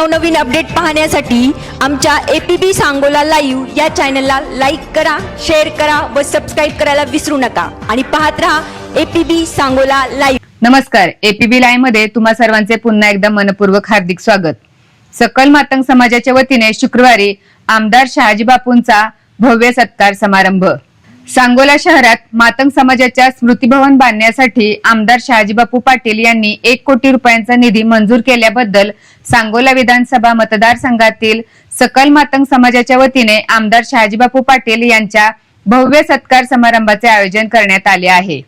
नवनवीन अपडेट पाहण्यासाठी आमच्या A P B Sangola live या चॅनलला लाईक करा शेअर करा व सबस्क्राईब करायला विसरू नका. आणि पाहत रहा A P B Sangola live नमस्कार. एपीबी लाईव्हमध्ये तुम्हा सर्वांचे पुन्हा एकदा मनपूर्वक हार्दिक स्वागत. सकल मातंग समाजाच्या वतीने शुक्रवारी आमदार शहाजी बापूंचा भव्य सत्कार समारंभ. सांगोला शहरात मातंग समाजाच्या स्मृतीभवन बांधण्यासाठी आमदार शहाजीबापू पाटील यांनी एक कोटी रुपयांचा निधी मंजूर केल्याबद्दल सांगोला विधानसभा मतदारसंघातील सकल मातंग समाजाच्या वतीने आमदार शहाजीबापू पाटील यांच्या भव्य सत्कार समारंभाचे आयोजन करण्यात आले आहे.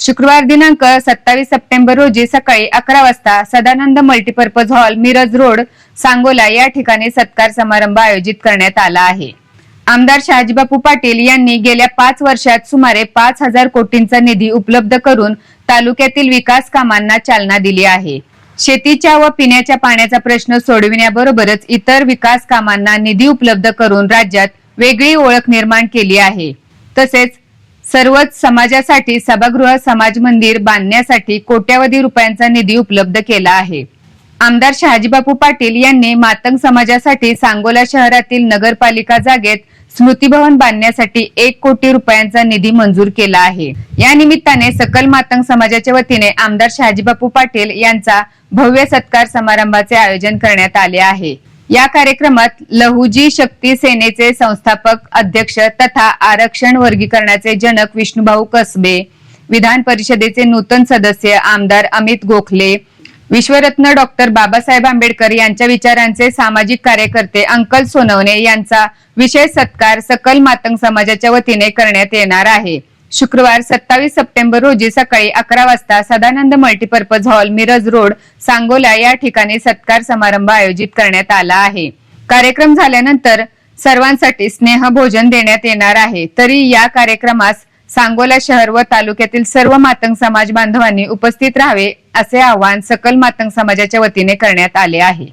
शुक्रवार दिनांक सत्तावीस सप्टेंबर रोजी सकाळी अकरा वाजता Sadanand multipurpose hall Miraj road Sangola या ठिकाणी सत्कार समारंभ आयोजित करण्यात आला आहे. आमदार शहाजीबापू पाटील यांनी गेल्या पाच वर्षात सुमारे पाच हजार कोटींचा निधी उपलब्ध करून तालुक्यातील विकास कामांना चालना दिली आहे. शेतीच्या व पिण्याच्या पाण्याचा प्रश्न सोडविण्याबरोबरच इतर विकास कामांना निधी उपलब्ध करून राज्यात वेगळी ओळख निर्माण केली आहे. तसेच सर्वच समाजासाठी सभागृह समाज मंदिर बांधण्यासाठी कोट्यावधी रुपयांचा निधी उपलब्ध केला आहे. आमदार शहाजीबापू पाटील यांनी मातंग समाजासाठी सांगोला शहरातील नगरपालिका जागेत स्मृतीभवन बांधण्यासाठी एक कोटी रुपयांचा निधी मंजूर केला आहे. या निमित्ताने सकल मातंग समाजाच्या वतीने आमदार शहाजीबापू पाटील यांचा भव्य सत्कार समारंभाचे आयोजन करण्यात आले आहे. या कार्यक्रमात लहुजी शक्ती सेनेचे संस्थापक अध्यक्ष तथा आरक्षण वर्गीकरणाचे जनक विष्णुभाऊ कसबे विधान परिषदेचे नूतन सदस्य आमदार अमित गोखले विश्वरत्न डॉक्टर बाबासाहेब आंबेडकर यांच्या विचारांचे सामाजिक कार्यकर्ते अंकल सोनवणे यांचा विशेष सत्कार सकल मातंग समाजाच्या वतीने करण्यात येणार आहे. शुक्रवार सत्तावीस सप्टेंबर रोजी सकाळी अकरा वाजता Sadanand multipurpose hall Miraj road Sangola या ठिकाणी सत्कार समारंभ आयोजित करण्यात आला आहे. कार्यक्रम झाल्यानंतर सर्वांसाठी स्नेह भोजन देण्यात येणार आहे. तरी या कार्यक्रमास सांगोला शहर व तालुक्यातील सर्व मातंग समाज बांधवांनी उपस्थित राहावे असे आवाहन सकल मातंग समाजाच्या वतीने करण्यात आले आहे.